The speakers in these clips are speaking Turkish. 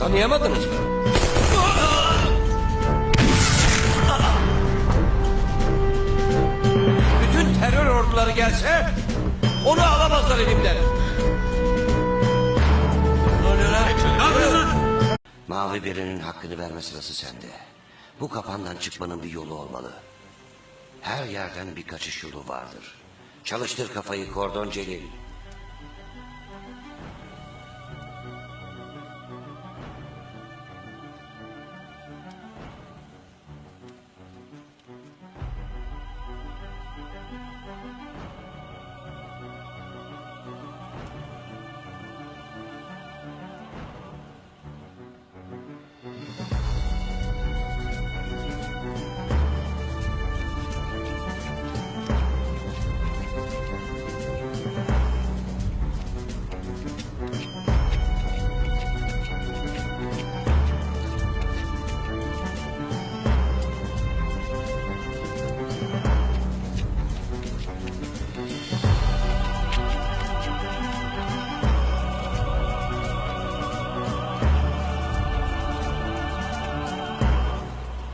Tanıyamadınız mı? Bütün terör orduları gelse onu alamazlar elimden. Mavi birinin hakkını verme sırası sende. Bu kapandan çıkmanın bir yolu olmalı. Her yerden bir kaçış yolu vardır. Çalıştır kafayı Kordon Celil.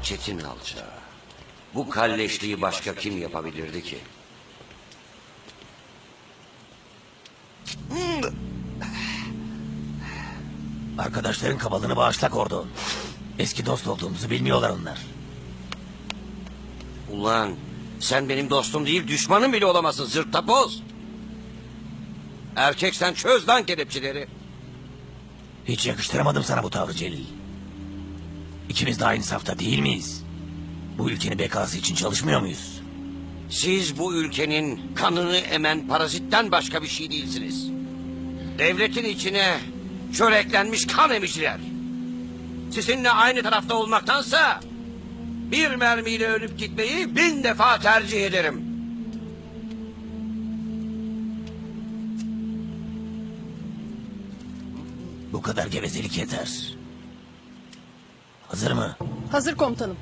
Çetin Alça. Bu kalleşliği başka kim yapabilirdi ki? Arkadaşların kabalını bağışla Kordon. Eski dost olduğumuzu bilmiyorlar onlar. Ulan sen benim dostum değil düşmanım bile olamazsın zırt tapoz. Erkek sen çöz lan kelepçeleri. Hiç yakıştıramadım sana bu tavrı Celil. İkimiz de aynı safta değil miyiz? Bu ülkenin bekası için çalışmıyor muyuz? Siz bu ülkenin kanını emen parazitten başka bir şey değilsiniz. Devletin içine çöreklenmiş kan emiciler. Sizinle aynı tarafta olmaktansa bir mermiyle ölüp gitmeyi bin defa tercih ederim. Bu kadar gevezelik yeter. Hazır mı? Hazır komutanım.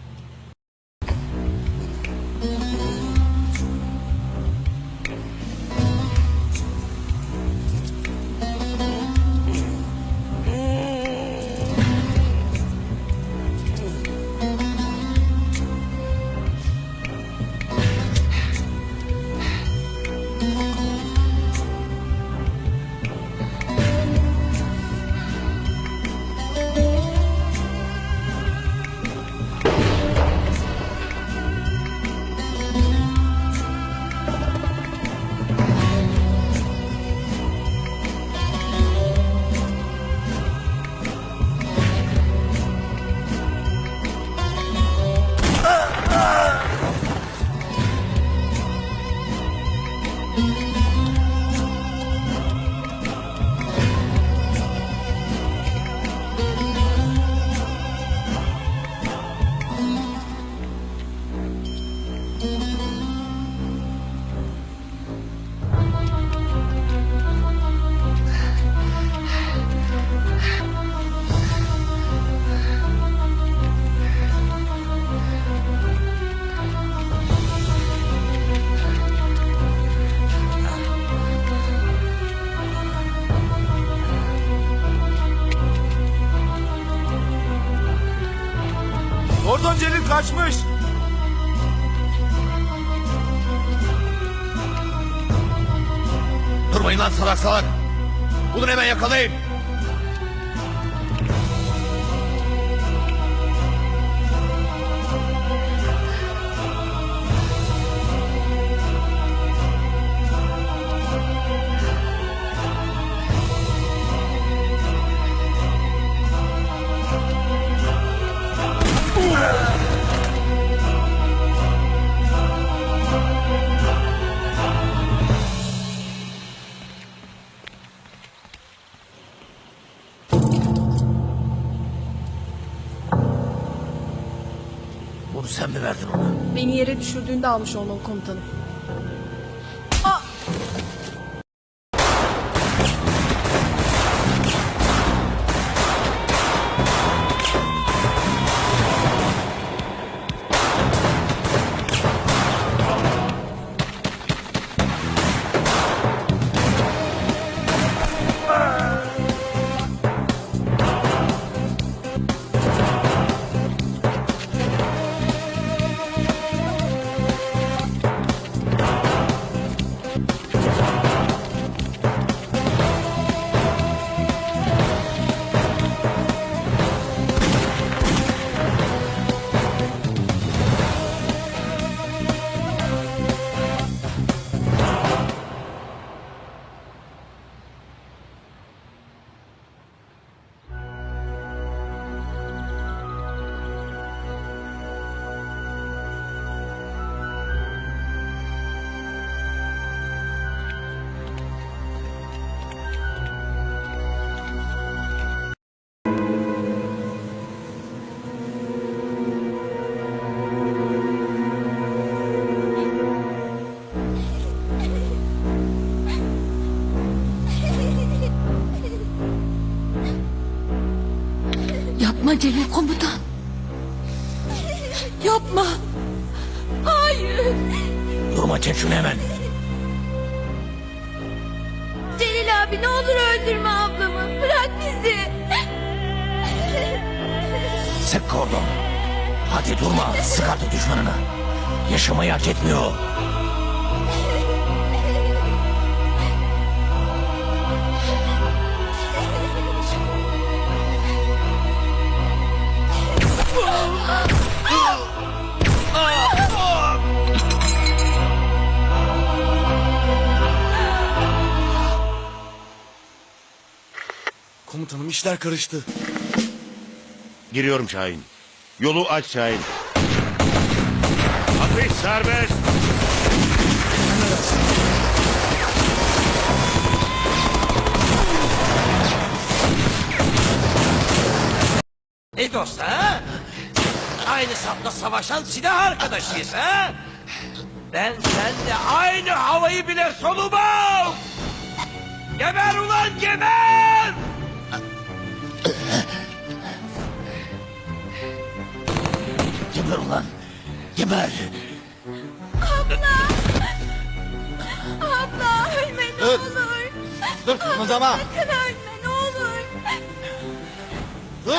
Kaçmış. Durmayın lan salak salak. Bulun hemen yakalayın. Bunu sen mi verdin ona? Beni yere düşürdüğünde almış olmalı komutanım. Celil komutan. Yapma. Hayır. Durma çek şunu hemen. Celil abi ne olur öldürme ablamı. Bırak bizi. Sık kordon. Hadi durma. Sık artık düşmanını. Yaşamayı hak etmiyor. İşler karıştı. Giriyorum Şahin. Yolu aç Şahin. Atış serbest. Ne dost ha? Aynı safta savaşan silah arkadaşıyız ha? Ben seninle aynı havayı bile solumam! Geber ulan geber! Geber ulan. Geber. Abla ölme ne Dur. olur. Dur kımıldama. Sakın ölme ne olur. Dur.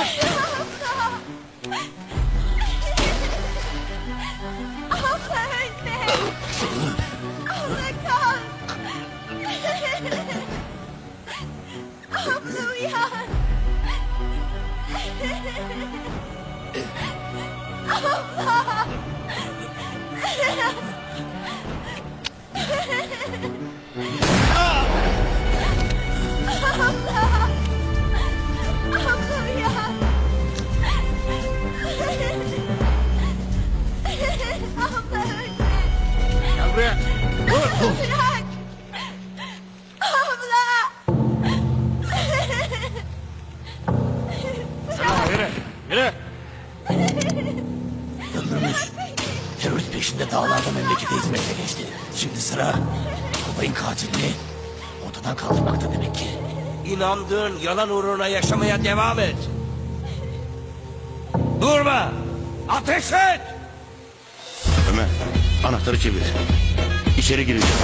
Abla ölme. Abla kal. Abla uyan. Buraya. Dur. Dağlarda memlekete hizmete geçti. Şimdi sıra babayın katilini ortadan kaldırmakta demek ki. İnandığın yalan uğruna yaşamaya devam et. Durma! Ateş et! Ömer anahtarı çevir. İçeri gireceğim.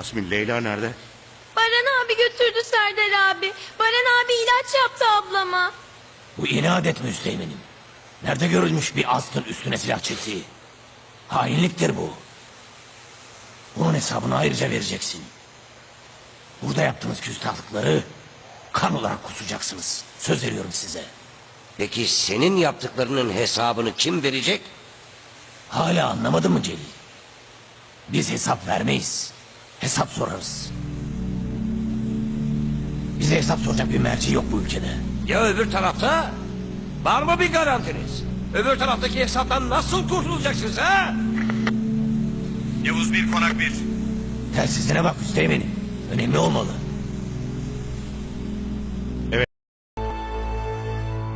Asmin Leyla nerede? Baran abi götürdü Serdar abi. Baran abi ilaç yaptı ablama. Bu yeni adet mi Üsteğmen'in? Nerede görülmüş bir astın üstüne silah çektiği? Hainliktir bu. Bunun hesabını ayrıca vereceksin. Burada yaptığınız küstahlıkları kan olarak kusacaksınız. Söz veriyorum size. Peki senin yaptıklarının hesabını kim verecek? Hala anlamadın mı Celil? Biz hesap vermeyiz. Hesap sorarız. Bize hesap soracak bir merci yok bu ülkede. Ya öbür tarafta? Var mı bir garantiniz? Öbür taraftaki hesaptan nasıl kurtulacaksınız ha? Yavuz bir konak bir. Telsizine bak Üsteğmen'im. Önemli olmalı.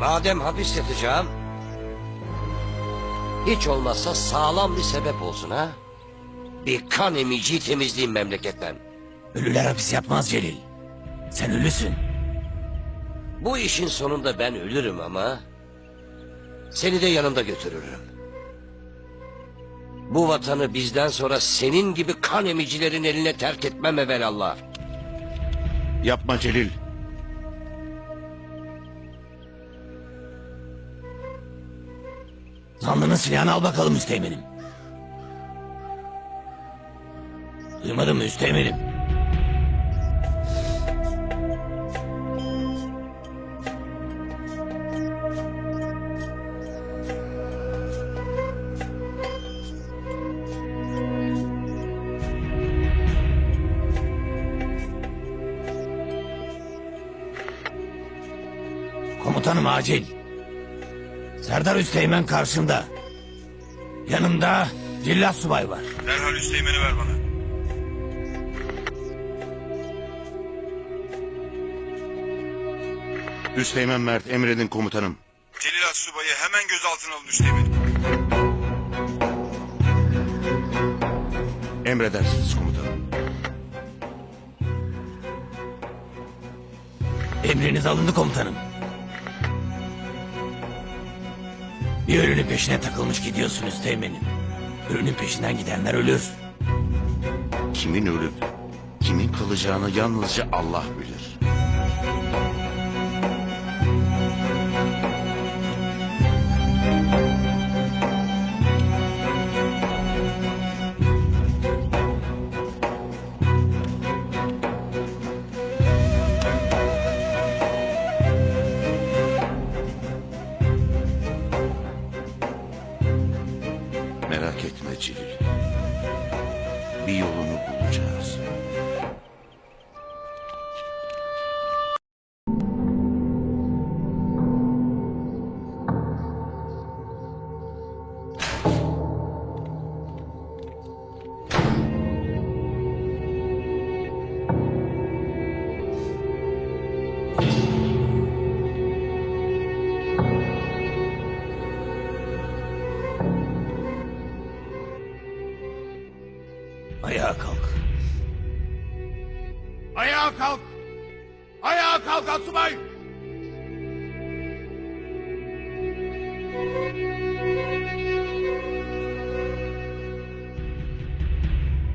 Madem hapis yatacağım... ...hiç olmazsa sağlam bir sebep olsun ha. Bir kan emici temizleyeyim memleketten. Ölüler hapis yapmaz Celil. Sen ölüsün. Bu işin sonunda ben ölürüm ama... ...seni de yanımda götürürüm. Bu vatanı bizden sonra senin gibi kan emicilerin eline terk etmem evelallah. Yapma Celil. Zanlının silahını al bakalım Üsteğmen'im. Duymadın mı Üsteğmen'im? Komutanım acil. Serdar Üsteğmen karşımda. Yanımda Cillat Subay var. Derhal üsteğmeni ver bana. Üsteğmen Mert emredin komutanım. Celil Assubay'ı hemen gözaltına alın üsteğmenim. Emredersiniz komutanım. Emriniz alındı komutanım. Bir ölünün peşine takılmış gidiyorsunuz Teğmen'im. Ölünün peşinden gidenler ölür. Kimin ölüp kimin kalacağını yalnızca Allah bilir.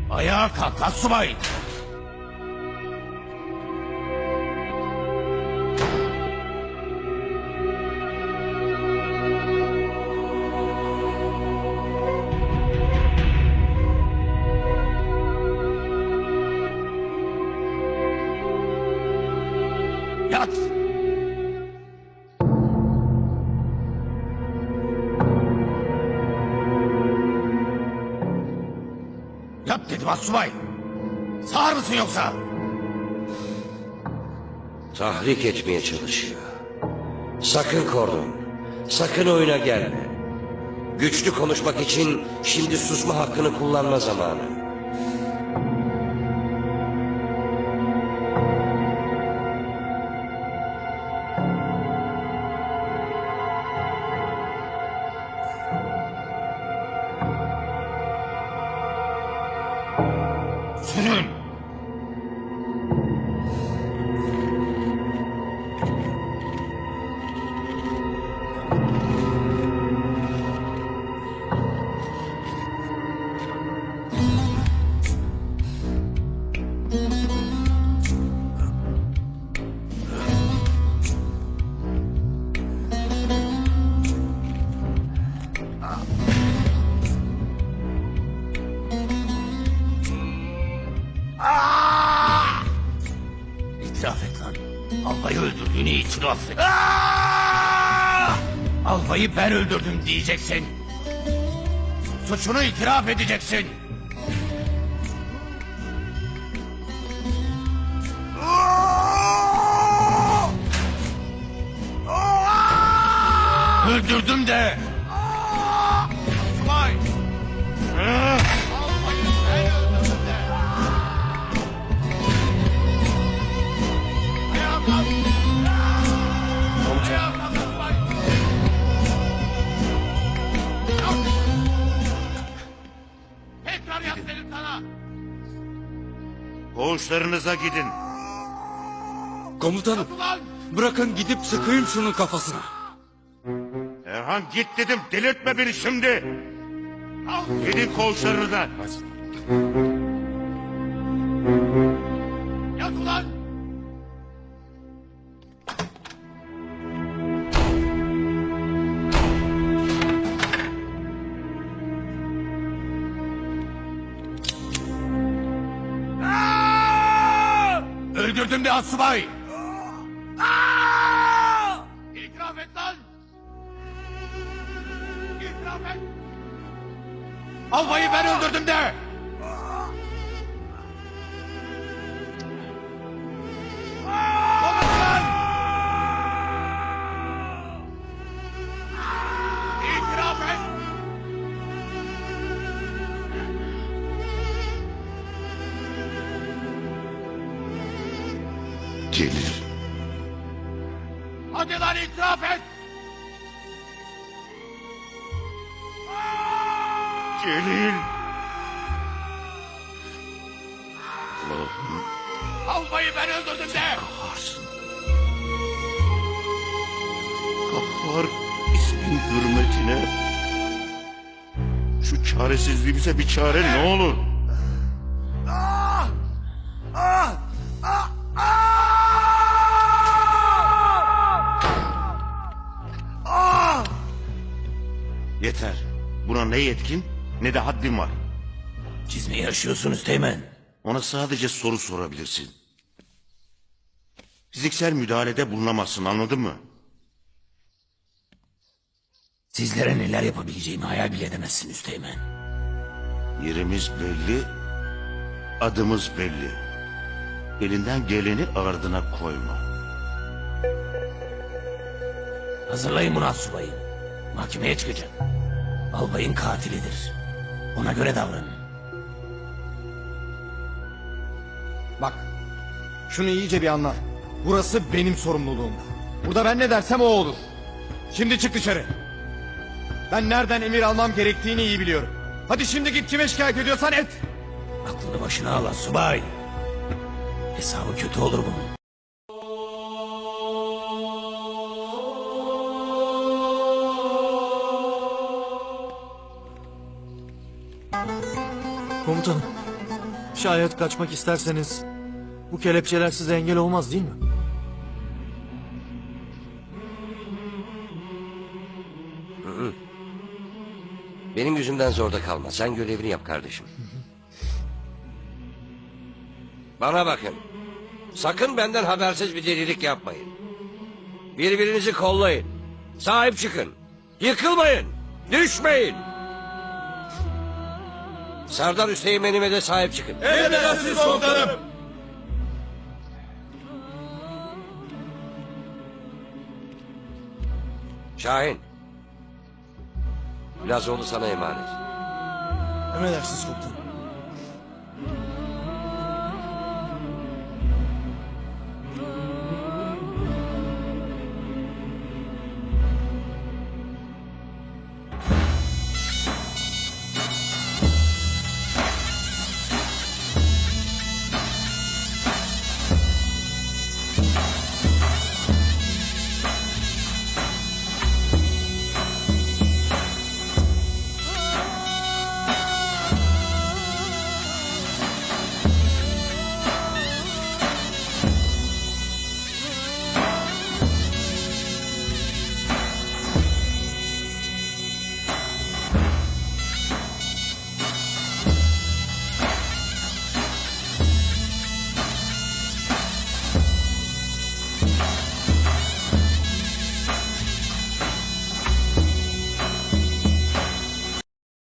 Ayağa kalk Asubay! Assubay. Sağır mısın yoksa? Tahrik etmeye çalışıyor. Sakın kordon, sakın oyuna gelme. Güçlü konuşmak için şimdi susma hakkını kullanma zamanı. İtiraf et lan. Albayı öldürdüğünü itiraf et. Albayı ben öldürdüm diyeceksin. Suçunu itiraf edeceksin. Öldürdüm de koğuşlarınıza gidin. Komutanım bırakın gidip sıkayım şunun kafasına. Erhan git dedim delirtme beni şimdi. Gidin koğuşlarınıza. Yat Öldürdüm bir asubay. İtiraf et lan! İtiraf et! Albayı ben öldürdüm de. Celil. Albayı ben öldürdüm de! Kaharsın. Kahhar ismin hürmetine. Şu çaresizliğimize bir çare ne olur. Yeter. Buna ne yetkin ne de haddim var. Çizmeyi aşıyorsunuz Teğmen. Ona sadece soru sorabilirsin. Fiziksel müdahalede bulunamazsın anladın mı? Sizlere neler yapabileceğimi hayal bile edemezsin Üsteğmen. Yerimiz belli, adımız belli. Elinden geleni ardına koyma. Hazırlayın bunu subayım. Mahkemeye çıkacak. Albayın katilidir. Ona göre davranın. Bak, şunu iyice bir anla. Burası benim sorumluluğum. Burada ben ne dersem o olur. Şimdi çık dışarı. Ben nereden emir almam gerektiğini iyi biliyorum. Hadi şimdi git kime şikayet ediyorsan et. Aklını başına al subay. Hesabı kötü olur bunun. Komutanım, şayet kaçmak isterseniz bu kelepçeler size engel olmaz değil mi? Benim yüzümden zorda kalma. Sen görevini yap kardeşim. Bana bakın. Sakın benden habersiz bir delilik yapmayın. Birbirinizi kollayın. Sahip çıkın. Yıkılmayın. Düşmeyin. Serdar Hüseyin'ime de sahip çıkın. Emredersiniz komutanım. Şahin. Lazoğlu sana emanet. Emredersiniz komutanım.